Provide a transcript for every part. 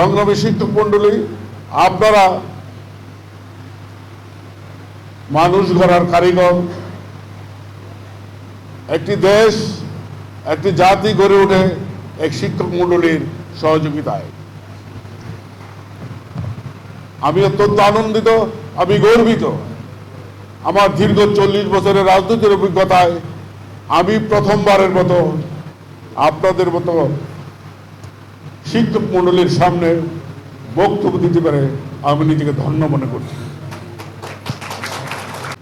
সংগ্রামী শিক্ষক মণ্ডলী আপনারা মানুষ গড়ার কারিগর। একটি দেশ, একটি জাতি গড়ে ওঠে এক শিক্ষক মণ্ডলীর সহযোগিতায়। আমি অত্যন্ত আনন্দিত, আমি গর্বিত। আমার দীর্ঘ চল্লিশ বছরের রাজনীতির অভিজ্ঞতায় আমি প্রথমবারের মতো আপনাদের মতো শিক্ষক মণ্ডলীর সামনে বক্তব্য দিতে পারে আমি নিজেকে ধন্য মনে করছি।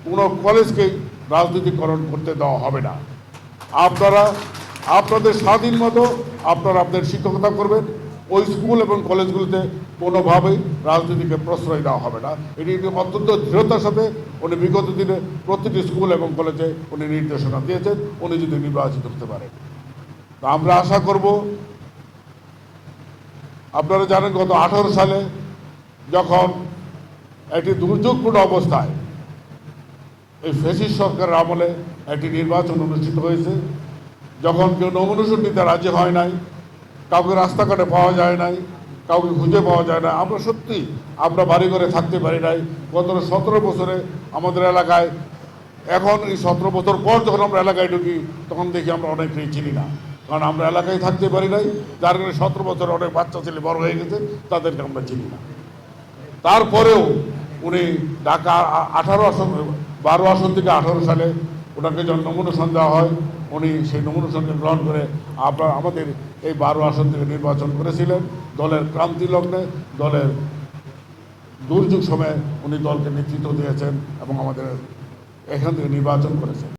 কোনো কলেজকে রাজনীতিকরণ করতে দেওয়া হবে না। আপনারা, আপনাদের স্বাধীন মতো আপনারা আপনাদের শিক্ষকতা করবেন। ওই স্কুল এবং কলেজগুলিতে কোনোভাবেই রাজনীতিকে প্রশ্রয় দেওয়া হবে না। এটি অত্যন্ত দৃঢ়তার সাথে উনি বিগত দিনে প্রতিটি স্কুল এবং কলেজে উনি নির্দেশনা দিয়েছেন। উনি যদি নির্বাচিত হতে পারেন। তা আমরা আশা করব আপনারা জানেন গত আঠারো সালে যখন একটি দুর্যোগপূর্ণ অবস্থায় এই ফেসিস সরকারের আমলে একটি নির্বাচন অনুষ্ঠিত হয়েছে, যখন কেউ নমিনেশন নিতে রাজি হয় নাই, কাউকে রাস্তাঘাটে পাওয়া যায় নাই, কাউকে খুঁজে পাওয়া যায় না আমরা সত্যি আমরা বাড়ি ঘরে থাকতে পারি নাই। গত সতেরো বছরে আমাদের এলাকায়, এখন এই সতেরো বছর পর যখন আমরা এলাকায় ঢুকি, তখন দেখি আমরা অনেকেই চিনি না। কারণ আমরা এলাকায় থাকতে পারি নাই। যার কারণে সতেরো বছর অনেক বাচ্চা ছেলে বড় হয়ে গেছে, তাদেরকে আমরা চিনি না। তারপরেও উনি ঢাকা আঠারো আসন, বারো আসন থেকে আঠারো সালে ওনাকে যখন নমিনেশন দেওয়া হয়, উনি সেই নমিনেশনকে গ্রহণ করে আপনার আমাদের এই বারো আসন থেকে নির্বাচন করেছিলেন। দলের ক্রান্তি লগ্নে, দলের দুর্যোগ সময়ে উনি দলকে নেতৃত্ব দিয়েছেন এবং আমাদের এখান থেকে নির্বাচন করেছেন।